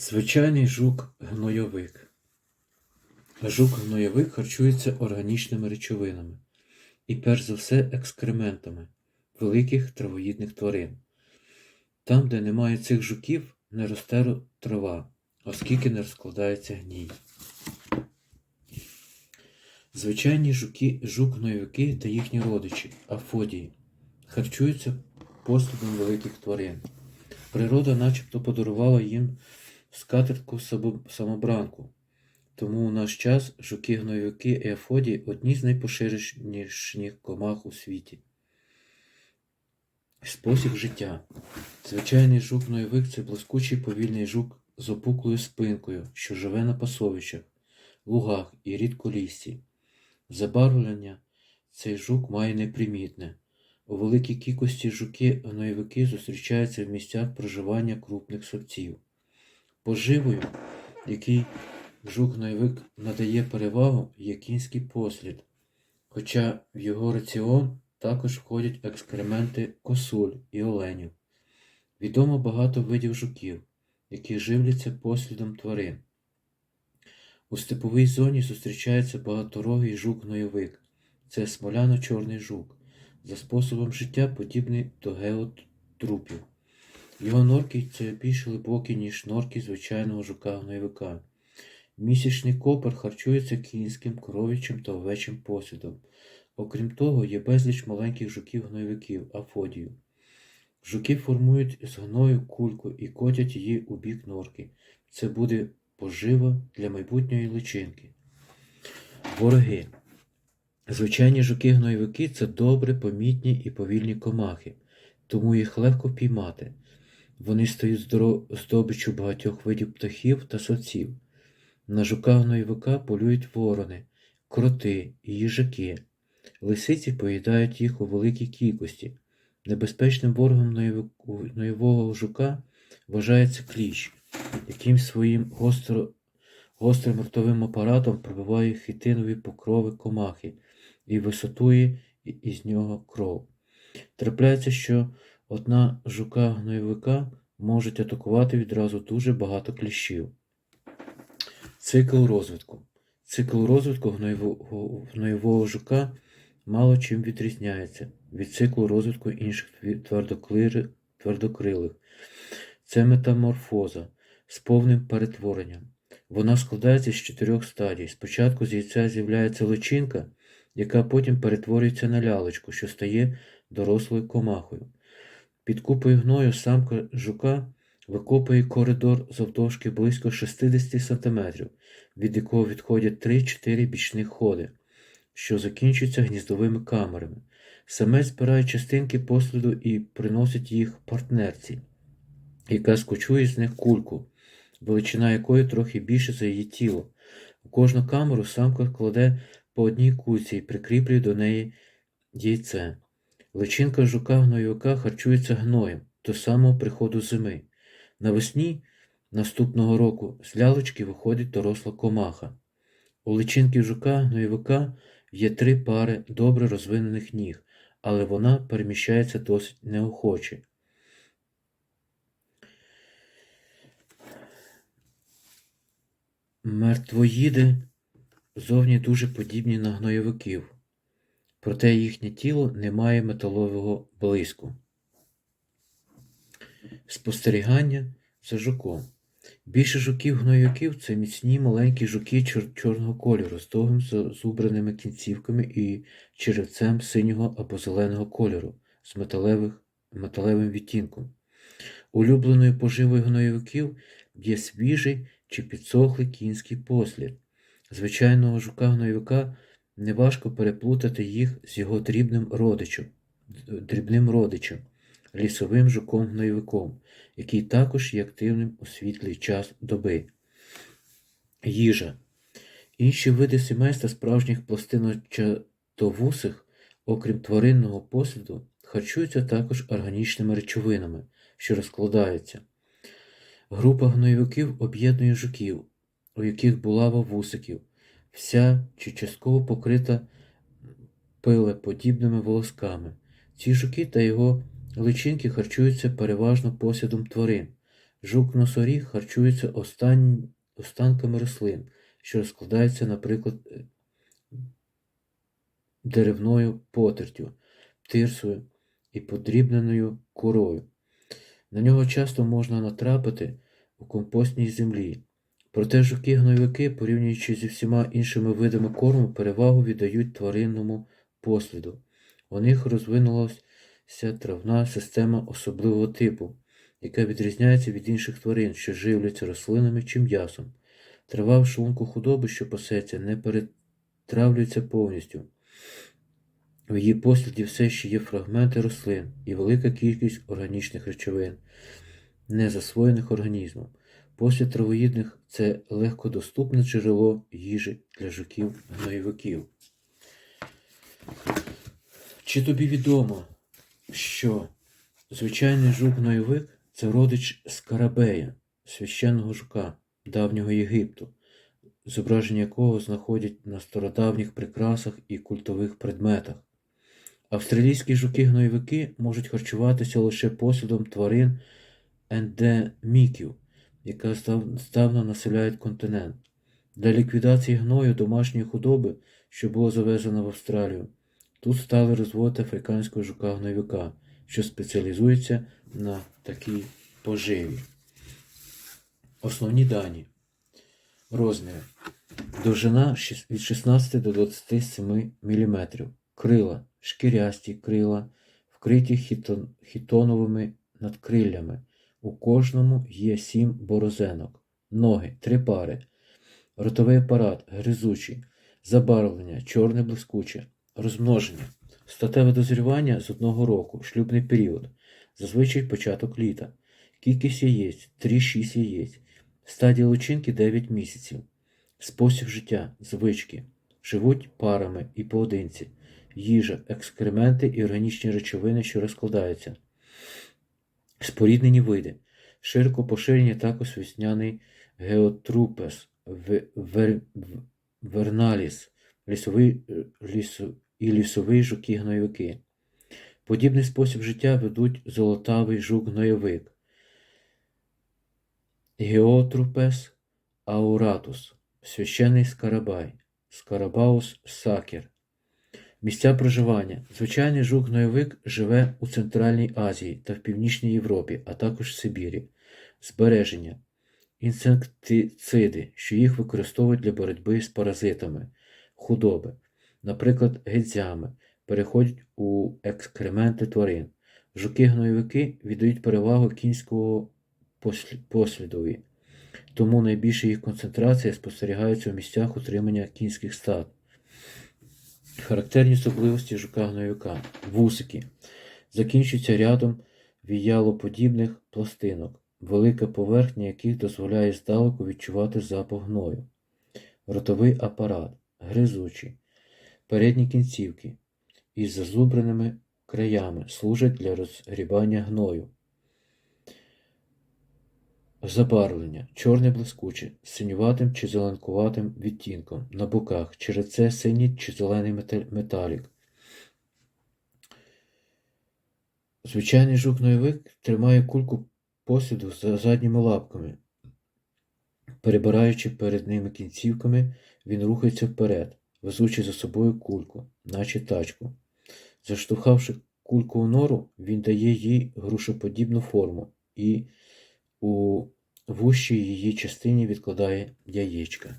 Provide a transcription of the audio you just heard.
Звичайний жук-гнойовик. Жук-гнойовик харчується органічними речовинами і перш за все екскрементами великих травоїдних тварин. Там, де немає цих жуків, не росте трава, оскільки не розкладається гній. Звичайні жуки, жук-гнойовики та їхні родичі афодії харчуються послідом великих тварин. Природа начебто подарувала їм скатертку самобранку. Тому у наш час жуки-гнойовики і афодії одні з найпоширеніших комах у світі. Спосіб життя. Звичайний жук-гнойовик це блискучий повільний жук з опуклою спинкою, що живе на пасовищах, лугах і рідколіссі. Забарвлення цей жук має непримітне. У великій кількості жуки-гнойовики зустрічаються в місцях проживання крупних савців. Поживою, який жук-гнойовик надає перевагу, є кінський послід, хоча в його раціон також входять екскременти косуль і оленів. Відомо багато видів жуків, які живляться послідом тварин. У степовій зоні зустрічається багаторогий жук-гнойовик. Це смоляно-чорний жук, за способом життя подібний до геотрупів. Його норки це більш глибокі, ніж норки звичайного жука-гнойовика. Місячний копер харчується кінським, коров'ячим та овечим посвідом. Окрім того, є безліч маленьких жуків-гнойовиків, афодію. Жуки формують з гною кульку і котять її у бік норки. Це буде пожива для майбутньої личинки. Вороги. Звичайні жуки-гнойовики це добре помітні і повільні комахи, тому їх легко піймати. Вони стають здобиччю багатьох видів птахів та совців. На жука-гнойовика полюють ворони, кроти і їжаки. Лисиці поїдають їх у великій кількості. Небезпечним ворогом гнойовику- жука вважається кліщ, яким своїм гостро, гострим ротовим апаратом пробиває хітинові покрови комахи і висотує із нього кров. Трапляється, що одна жука-гнойовика можуть атакувати відразу дуже багато кліщів. Цикл розвитку. Цикл розвитку гноєвого жука мало чим відрізняється від циклу розвитку інших твердокрилих. Це метаморфоза з повним перетворенням. Вона складається з чотирьох стадій. Спочатку з яйця з'являється личинка, яка потім перетворюється на лялечку, що стає дорослою комахою. Під купою гною самка жука викопує коридор завдовжки близько 60 см, від якого відходять 3-4 бічних ходи, що закінчуються гніздовими камерами. Самець збирає частинки посліду і приносить їх партнерці, яка скочує з них кульку, величина якої трохи більше за її тіло. У кожну камеру самка кладе по одній кульці і прикріплює до неї яйце. Личинка жука гнойовика харчується гноєм до самого приходу зими. Навесні наступного року з лялочки виходить доросла комаха. У личинки жука гнойовика є три пари добре розвинених ніг, але вона переміщається досить неохоче. Мертвоїди зовні дуже подібні на гнойовиків, проте їхнє тіло не має металового блиску. Спостерігання за жуком. Більше жуків-гноюків це міцні маленькі жуки чор- чорного кольору з довгим зубраними кінцівками і черевцем синього або зеленого кольору з металевих, металевим відтінком. Улюбленою поживою гноювиків є свіжий чи підсохлий кінський послід. Звичайного жука-гноювика неважко переплутати їх з його дрібним родичем, дрібним родичем, лісовим жуком-гноювиком, який також є активним у світлий час доби. Їжа. Інші види сімейства справжніх пластиночатовусих, окрім тваринного посліду, харчуються також органічними речовинами, що розкладаються. Група гнойовиків об'єднує жуків, у яких булава вусиків, вся чи частково покрита пилеподібними волосками. Ці жуки та його личинки харчуються переважно посідом тварин, Жук-носоріг харчується остань... останками рослин, що розкладаються, наприклад, деревною потертю, тирсою і подрібненою корою. На нього часто можна натрапити у компостній землі. Проте жуки-гнойовики, порівнюючи зі всіма іншими видами корму, перевагу віддають тваринному посліду. У них розвинулася травна система особливого типу, яка відрізняється від інших тварин, що живляться рослинами чи м'ясом. Трава в шлунку худоби, що пасеться, не перетравлюється повністю. В її посліді все ще є фрагменти рослин і велика кількість органічних речовин, не засвоєних організмом. Послід травоїдних це легкодоступне джерело їжі для жуків-гноєвиків. Чи тобі відомо, що звичайний жук-гноєвик це родич скарабея, священного жука давнього Єгипту, зображення якого знаходять на стародавніх прикрасах і культових предметах. Австралійські жуки-гноєвики можуть харчуватися лише послідом тварин ендеміків, здав- здавна населяють континент. Для ліквідації гною домашньої худоби, що було завезено в Австралію, тут стали розводити африканського жука-гнойовика, що спеціалізується на такій поживі. Основні дані. Розміри. Довжина від 16 до 27 мм. Крила шкірясті крила, вкриті хітон- хітоновими надкриллями. У кожному є сім борозенок. Ноги три пари. Ротовий апарат гризучий. Забарвлення чорне блискуче. Розмноження. Статеве дозрівання з одного року, шлюбний період. Зазвичай початок літа. Кількість яєць 3-6 яєць. Стадія личинки 9 місяців. Спосіб життя, звички. Живуть парами і поодинці. Їжа, екскременти і органічні речовини, що розкладаються. Споріднені види. Широко поширені також весняний геотрупес, вер- верналіс, лісовий, е, лісо, і лісовий жуки-гнойовики. Подібний спосіб життя ведуть золотавий жук-гнойовик, геотрупес ауратус, священний скарабай, скарабаус сакер. Місця проживання. Звичайний жук-гнойовик живе у Центральній Азії та в Північній Європі, а також в Сибірі. Збереження. Інсектициди, що їх використовують для боротьби з паразитами, худоби, наприклад, гедзями, переходять у екскременти тварин. Жуки-гнойовики віддають перевагу кінського послі- послідові, тому найбільша їх концентрація спостерігається у місцях утримання кінських стад. Характерні особливості жука-гнойовика. Вусики. Закінчуються рядом віялоподібних пластинок, велика поверхня яких дозволяє здалеку відчувати запах гною. Ротовий апарат. Гризучий. Передні кінцівки із зазубреними краями служать для розгрібання гною. Забарвлення чорне блискуче, з синюватим чи зеленкуватим відтінком, на боках, через це синій чи зелений металік. Звичайний жук-гнойовик тримає кульку посліду за задніми лапками. Перебираючи перед ними кінцівками, він рухається вперед, везучи за собою кульку, наче тачку. Заштовхавши кульку у нору, він дає їй грушоподібну форму і у вущій її частині відкладає яєчка.